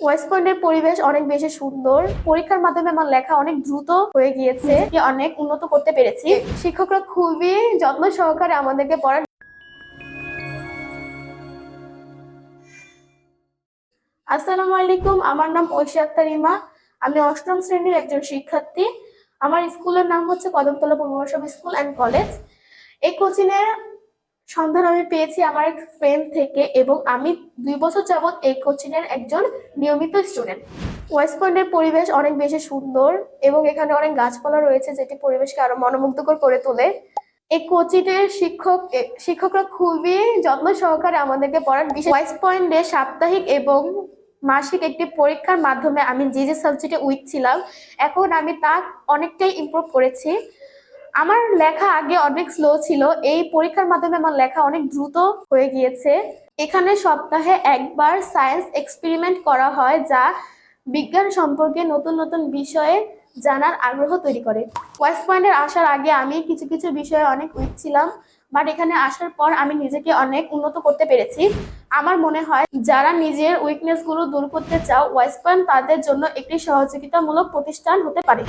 West পয়েন্টের পরিবেশ অনেক বেশি সুন্দর। পরীক্ষার মাধ্যমে আমার লেখা অনেক দ্রুত হয়ে গিয়েছে। অনেক উন্নত করতে পেরেছি। শিক্ষকরা খুবই যত্ন সহকারে আমাদেরকে পড়ার আসসালামু আলাইকুম। আমার নাম ঐশী আক্তার ইমা। আমি অষ্টম শ্রেণির একজন শিক্ষার্থী। আমার স্কুলের নাম হচ্ছে কদমতলা পূর্ববর্ষব স্কুল অ্যান্ড কলেজ। এই কোচিং এর সন্ধান আমি পেয়েছি আমার এক ফ্রেন্ড থেকে এবং আমি দুই বছর যাবত এই কোচিং এর একজন নিয়মিত স্টুডেন্ট ওয়েস্ট পয়েন্টের পরিবেশ অনেক বেশি সুন্দর এবং এখানে অনেক গাছপালা রয়েছে যেটি পরিবেশকে আরও মনোমুগ্ধকর করে তোলে। এই কোচিংয়ের শিক্ষক শিক্ষকরা খুবই যত্ন সহকারে আমাদেরকে পড়ান। বিশেষ ওয়েস্ট পয়েন্টে সাপ্তাহিক এবং মাসিক একটি পরীক্ষার মাধ্যমে আমি যে যে সাবজেক্টে উইক ছিলাম, এখন আমি তা অনেকটাই ইমপ্রুভ করেছি। আমার লেখা আগে অনেক স্লো ছিল। এই পরীক্ষার মাধ্যমে আমার লেখা অনেক দ্রুত হয়ে গিয়েছে। এখানে সপ্তাহে একবার সায়েন্স এক্সপেরিমেন্ট করা হয় যা বিজ্ঞান সম্পর্কে নতুন নতুন বিষয়ে জানার আগ্রহ তৈরি করে। ওয়েস্ট পয়েন্টের আসার আগে আমি কিছু কিছু বিষয়ে অনেক উইক ছিলাম বাট এখানে আসার পর আমি নিজেকে অনেক উন্নত করতে পেরেছি। আমার মনে হয় যারা নিজের উইকনেসগুলো দূর করতে চাও ওয়েস্ট পয়েন্ট তাদের জন্য একটি সহযোগিতামূলক প্রতিষ্ঠান হতে পারে।